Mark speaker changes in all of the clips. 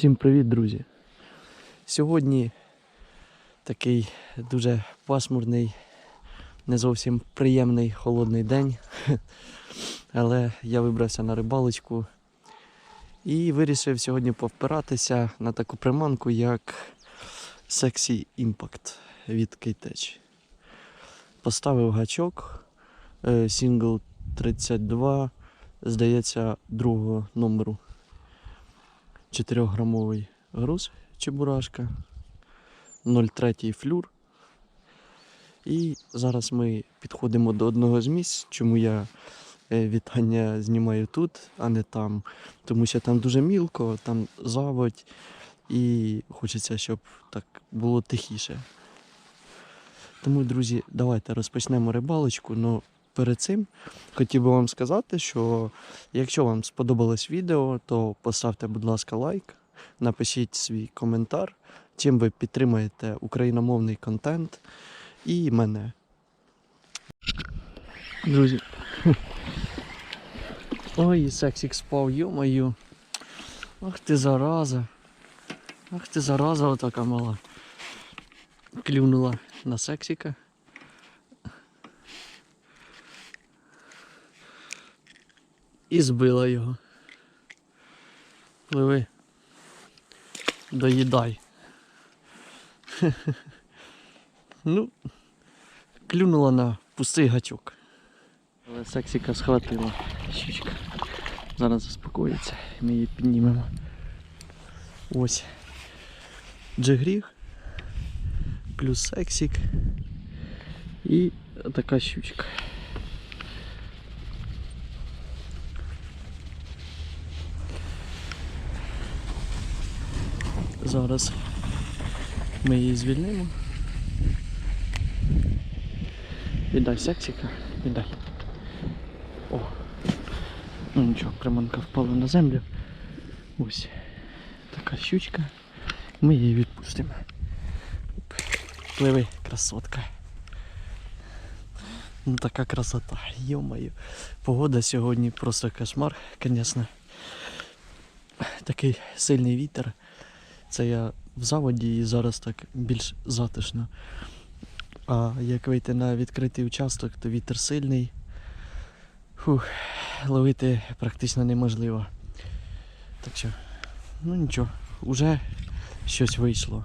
Speaker 1: Всім привіт, друзі! Сьогодні такий дуже пасмурний, не зовсім приємний холодний день. Але я вибрався на рибалочку і вирішив сьогодні повпиратися на таку приманку, як Sexy Impact від Кейтеч. Поставив гачок е, Single 32, здається, другого номеру. 4-грамовий груз чебурашка, 0,3 флюр. І зараз ми підходимо до одного з місць, чому я е, вітання знімаю тут, а не там. Тому що там дуже мілко, там заводь, і хочеться, щоб так було тихіше. Тому, друзі, давайте розпочнемо рибалочку. Ну, перед цим хотів би вам сказати, що якщо вам сподобалось відео, то поставте, будь ласка, лайк, напишіть свій коментар, чим ви підтримуєте україномовний контент і мене. Друзі. Ой, сексік спав, йо-мою. Ах ти зараза. Ах ти зараза отака мала. Клюнула на сексіка. І збила його. Пливи. Доїдай. ну, клюнула на пустий гачок. Але сексіка схватила щучка. Зараз заспокоїться, ми її піднімемо. Ось. Джигріг, плюс сексік і така щучка. Зараз ми її звільнимо. Віддай сексіка, віддай. О. Ну нічого, приманка впала на землю. Ось така щучка. Ми її відпустимо. Пливи, красотка. Ну така красота, йо-моє. Погода сьогодні просто кошмар, звісно. Такий сильний вітер. Це я в заводі і зараз так більш затишно. А як вийти на відкритий участок, то вітер сильний. Фух, ловити практично неможливо. Так що, ну нічого, вже щось вийшло.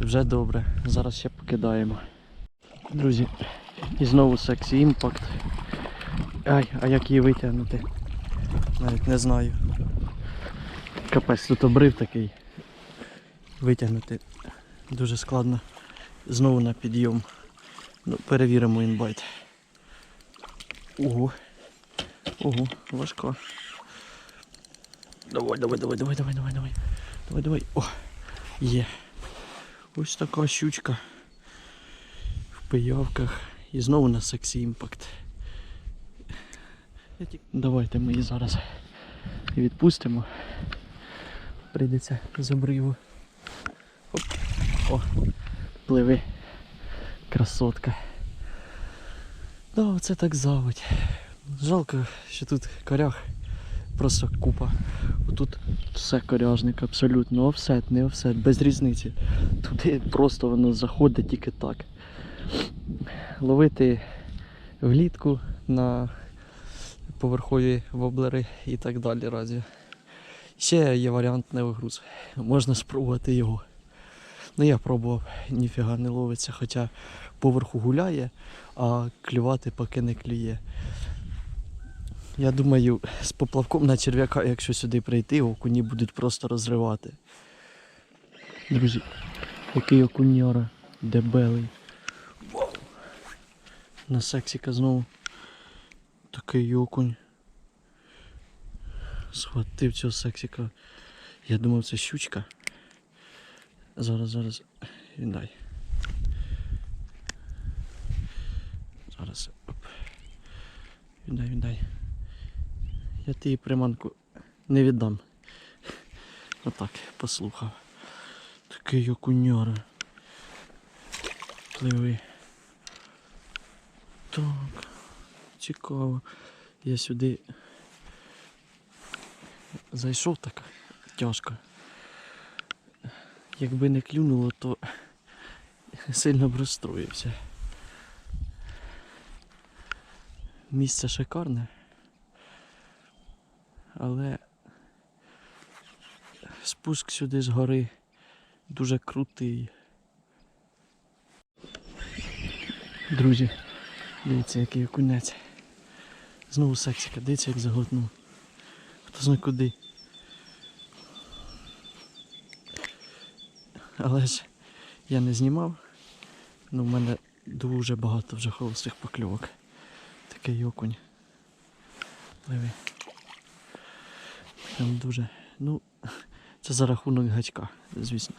Speaker 1: Вже добре. Зараз ще покидаємо. Друзі, і знову сексі імпакт. Ай, а як її витягнути? Навіть не знаю. Капець, тут обрив такий. Витягнути дуже складно. Знову на підйом. Ну, перевіримо інбайт. Ого. Ого, важко. Давай, давай, давай, давай, давай, давай, давай. Давай, давай. О! Є. Ось така щучка. В пиявках. І знову на сексі імпакт. Давайте ми її зараз відпустимо. Прийдеться з обриву. О, пливи. Красотка. Да, це так заводь. Жалко, що тут корях просто купа. Тут все коряжник абсолютно. Офсет, не офсет, без різниці. Туди просто воно заходить тільки так. Ловити влітку на поверхові воблери і так далі разі. Ще є варіант невигруз. Можна спробувати його. Ну я пробував, ніфіга не ловиться, хоча поверху гуляє, а клювати поки не клює. Я думаю, з поплавком на черв'яка, якщо сюди прийти, окуні будуть просто розривати. Друзі, який окуняра, дебелий. На сексіка знову. Такий окунь. Схватив цього сексіка. Я думав це щучка. Зараз, зараз. Віддай. Зараз. Оп. Віддай, віддай. Я тобі приманку не віддам. Отак, послухав. Такий окуняра. Пливи. Так. Цікаво. Я сюди зайшов так тяжко. Якби не клюнуло, то сильно б розстроївся. Місце шикарне, але спуск сюди з гори дуже крутий. Друзі, дивіться, який окунець. Знову сексика, дивіться, як заглотнув. Хто зна куди. Але ж я не знімав. Ну, в мене дуже багато вже холостих покльовок. Такий окунь. Пливи. Там дуже. Ну, це за рахунок гачка, звісно.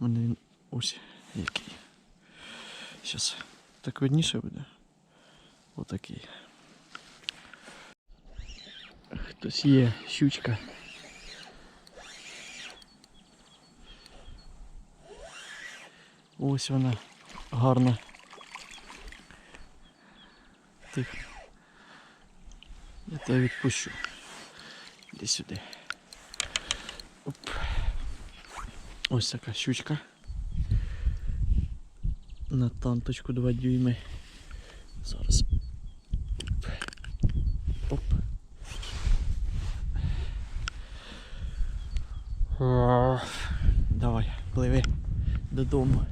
Speaker 1: У мене він ось який. Щас так видніше буде. Отакий. Хтось є щучка. Ось вона гарна. Тихо. Я тебе відпущу. Іди сюди. Оп. Ось така щучка. На танточку 2 дюйми. Зараз. Оп. Оп. Давай, пливи додому.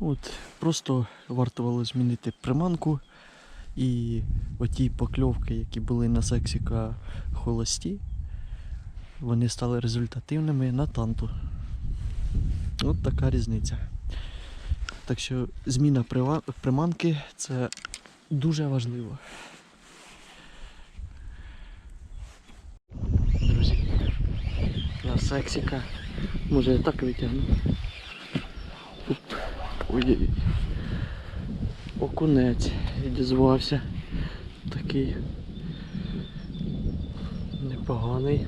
Speaker 1: От, просто варто змінити приманку і оті покльовки, які були на сексіка холості, вони стали результативними на танту. От така різниця. Так що зміна приманки це дуже важливо. Друзі, на сексіка. Може так витягну. Оп. Ой-ой. Окунець відізвався. Такий непоганий.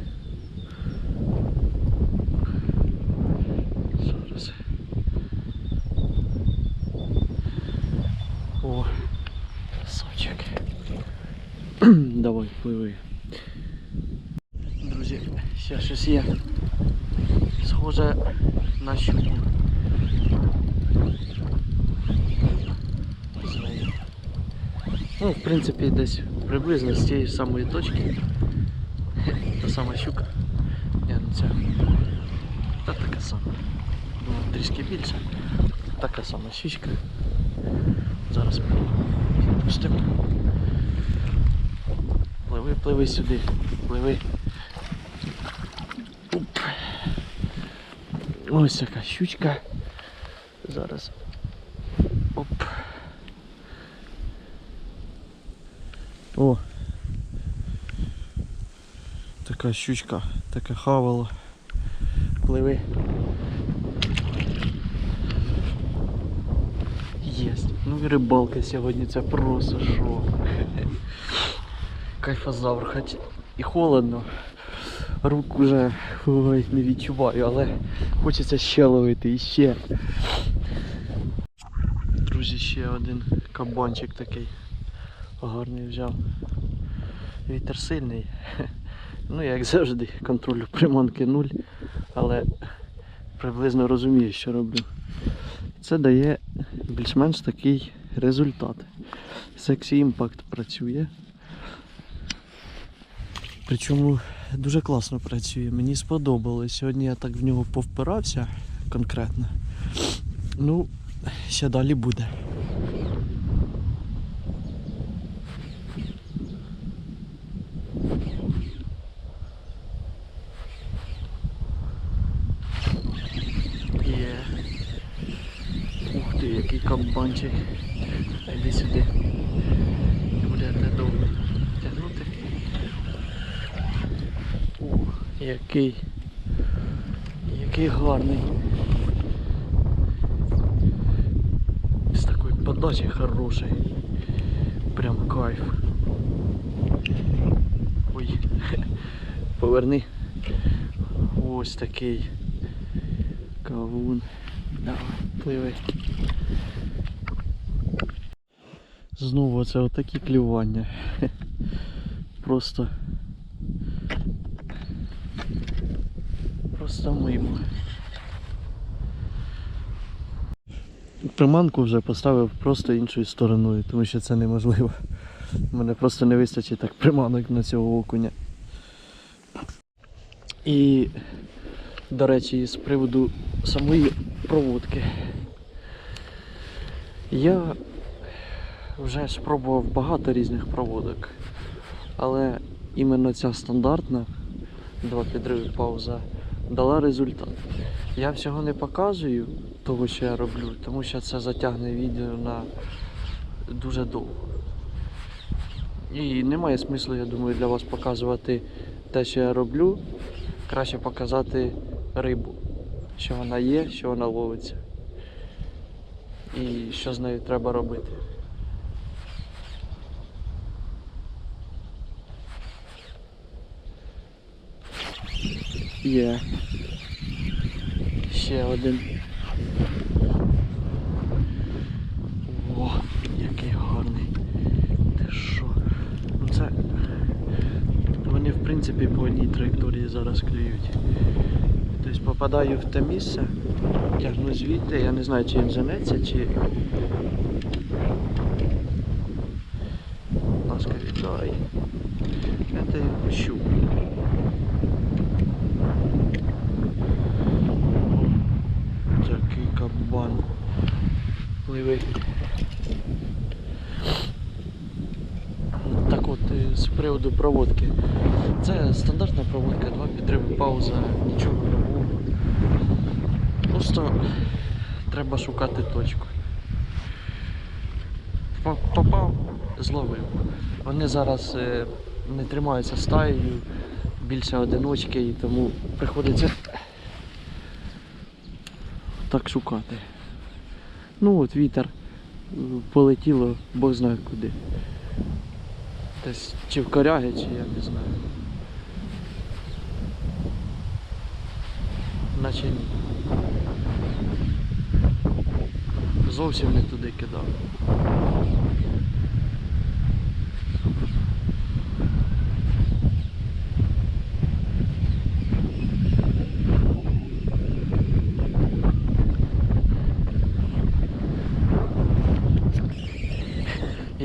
Speaker 1: Зараз. О, красавчик. Давай, пливи. Друзі, ще щось є. Схоже на щуку. Ну, в принципі, десь приблизно з цієї самої точки. Та сама щука. Я не ця. Та така сама. Ну, трішки більше. Така сама щучка. Зараз ми запустимо. Пливи, пливи сюди. Пливи. Оп. Ось така щучка. Зараз. О. Така щучка, таке хавало. Пливи. Єсть. Ну і рибалка сьогодні це просто шо. Кайфозавр, хоч і холодно. Рук уже ой, не відчуваю, але хочеться ще ловити і ще. Друзі, ще один кабанчик такий гарний взяв. Вітер сильний. Ну, як завжди, контролю приманки нуль, але приблизно розумію, що роблю. Це дає більш-менш такий результат. Sexy Impact працює. Причому дуже класно працює. Мені сподобалось. Сьогодні я так в нього повпирався конкретно. Ну, ще далі буде. Є. Ух ти, який А Йди сюди. Не буде те довго тягнути. Ух, який. Який гарний. З такої подачі хороший. Прям кайф. Ой. Поверни. Ось такий кавун. Давай, пливи. Знову це отакі клювання. Просто просто мимо. Приманку вже поставив просто іншою стороною, тому що це неможливо. У мене просто не вистачить так приманок на цього окуня. І, до речі, з приводу самої проводки. Я вже спробував багато різних проводок, але іменно ця стандартна два підриви пауза дала результат. Я всього не показую того, що я роблю, тому що це затягне відео на дуже довго. І немає смислу, я думаю, для вас показувати те, що я роблю. Краще показати рибу, що вона є, що вона ловиться. І що з нею треба робити. Є. Ще один. О, який гарний. Ти що? Ну це. Вони в принципі по одній траєкторії зараз клюють. Тобто попадаю в те місце, тягну звідти, я не знаю чи він женеться, чи. Будь ласка, віддай. Я тебе. Такий кабан. Пливий. Так от, е, з приводу проводки. Це стандартна проводка, два підриви, пауза, нічого нового. Просто треба шукати точку. Попав, зловив. Вони зараз е, не тримаються стаєю, більше одиночки, і тому приходиться так шукати. Ну от вітер е, полетіло, Бог знає куди. Десь чи в коряги, чи я не знаю. Наче ні. Зовсім не туди кидав.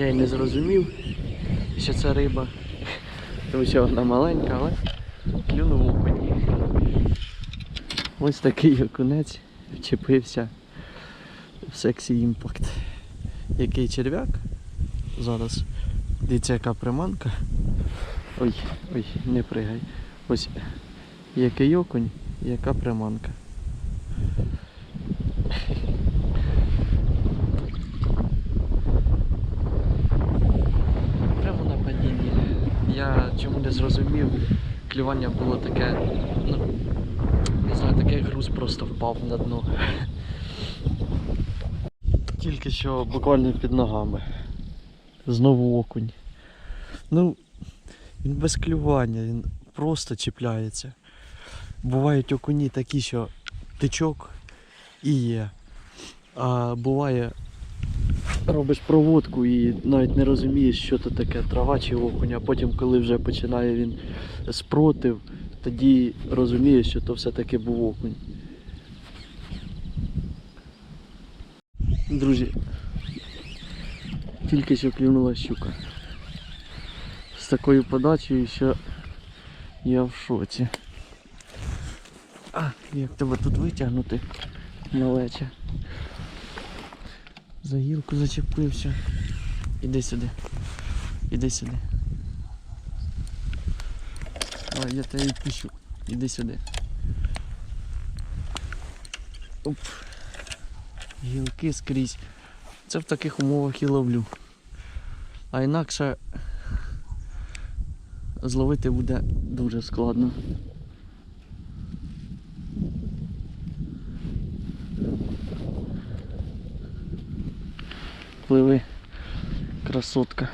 Speaker 1: Я й не зрозумів, що це риба, тому що вона маленька, але клюнув окунь. Ось такий окунець вчепився в сексі імпакт. Який черв'як. Зараз дивіться яка приманка. Ой, ой, не пригай. Ось який окунь, яка приманка. Прямо на падінні. Я чому не зрозумів, клювання було таке, ну, не знаю, таке груз просто впав на дно. Тільки що буквально під ногами. Знову окунь. Ну, він без клювання, він просто чіпляється. Бувають окуні такі, що тичок і є. А буває, робиш проводку і навіть не розумієш, що то таке трава чи окунь, а потім, коли вже починає він спротив, тоді розумієш, що то все-таки був окунь. Друзі, тільки що клюнула щука. З такою подачею, що я в шоці. А, як тебе тут витягнути, малече. За гілку зачепився. Іди сюди. Іди сюди. Ой, я тебе відпущу. Іди сюди. Оп. Гілки скрізь. Це в таких умовах і ловлю. А інакше зловити буде дуже складно. Пливи, красотка.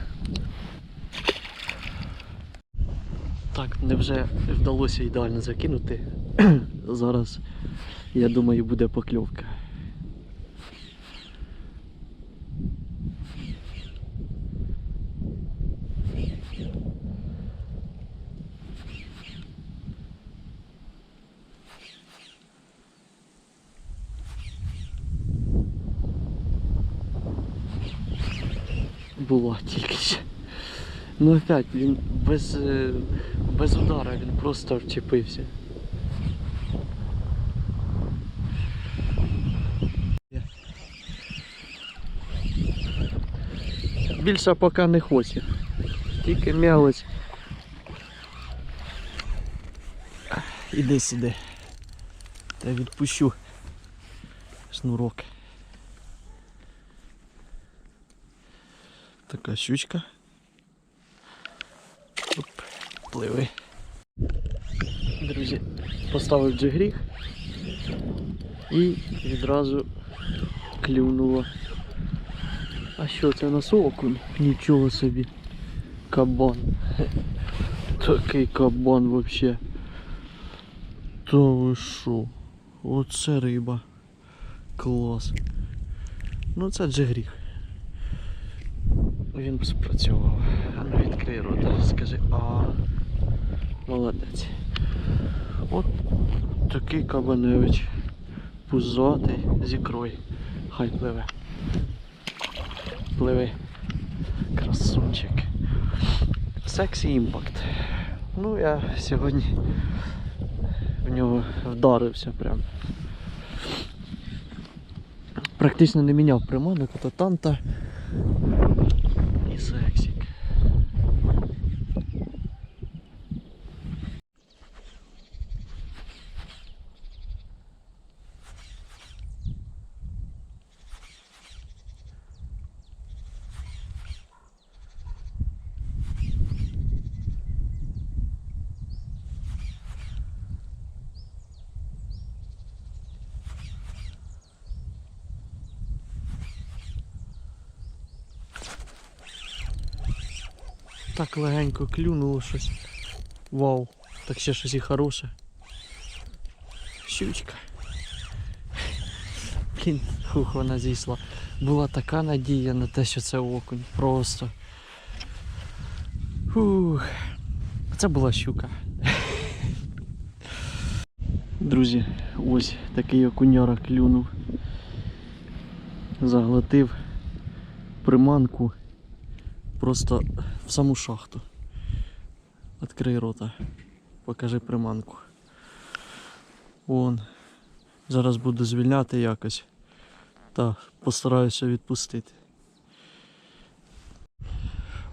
Speaker 1: Так, невже вдалося ідеально закинути. Зараз, я думаю, буде покльовка. Була тільки ще. Ну опять він без, е, без удара, він просто вчепився. Більше поки не хоче. Тільки м'ялось. Іди сюди. Та відпущу шнурок. Така щучка. Оп, пливи. Друзі, поставив джигріг і відразу клюнуло. А що це у нас окунь? Нічого собі. Кабан. Такий кабан вообще. Та ви що? Оце риба. Клас. Ну це джигріг. Він спрацьовував. А ну відкрий рота, скажи а. Молодець. От такий кабаневич. Пузатий з. Хай пливе. Пливи. Красунчик. Сексі імпакт. Ну я сьогодні в нього вдарився прям. Практично не міняв приманок, то танта і сексік. Так легенько клюнуло щось. Вау, так ще щось і хороше. Щучка. Блін, хух, вона зійшла. Була така надія на те, що це окунь. Просто. Фух. Це була щука. Друзі, ось такий окуняра клюнув. Заглотив приманку просто в саму шахту. Открий рота. Покажи приманку. Вон. Зараз буду звільняти якось. Та постараюся відпустити.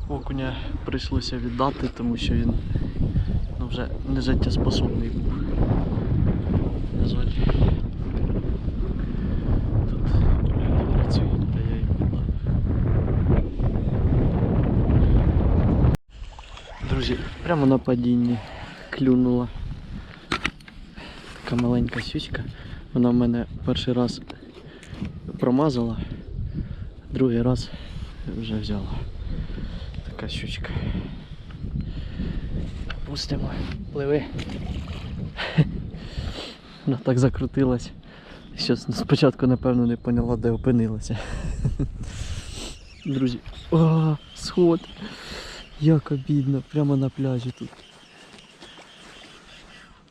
Speaker 1: Окуня прийшлося віддати, тому що він ну, вже не життєспособний був. На жаль. Тут люди працюють, та я їм віддав. Друзі, прямо на падінні клюнула така маленька сючка. Вона в мене перший раз промазала, другий раз вже взяла. Така щучка. Пустимо, пливи. Вона так закрутилась. Що спочатку, напевно, не поняла, де опинилася. Друзі, о, сход. Як обідно, прямо на пляжі тут.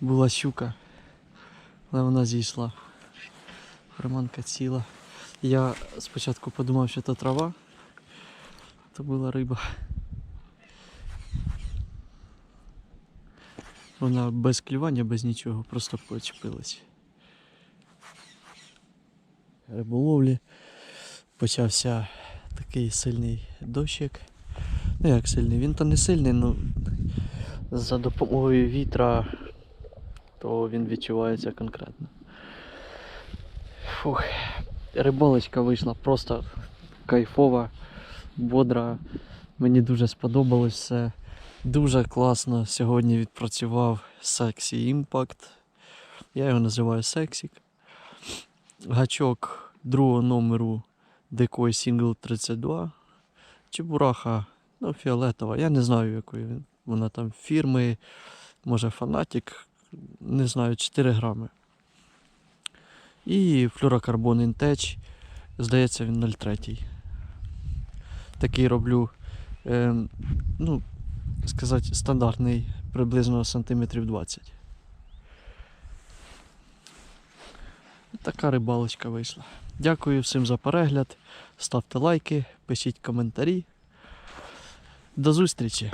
Speaker 1: Була щука, але вона зійшла. Приманка ціла. Я спочатку подумав, що це трава, то була риба. Вона без клювання, без нічого, просто почепилась. Риболовлі. Почався такий сильний дощик. Ну як сильний? Він то не сильний, ну за допомогою вітра то він відчувається конкретно. Фух. Рибалочка вийшла просто кайфова, бодра. Мені дуже сподобалось все. Дуже класно сьогодні відпрацював Sexy Impact. Я його називаю Сексік. Гачок другого номеру Decoy Single 32. Чебураха, ну, фіолетова. Я не знаю, якої він- вона там фірми, може фанатік, не знаю, 4 грами. І флюрокарбон Intech, здається, він 0,3. Такий роблю, е, ну, сказати, стандартний, приблизно сантиметрів 20. Така рибалочка вийшла. Дякую всім за перегляд. Ставте лайки, пишіть коментарі. До зустрічі!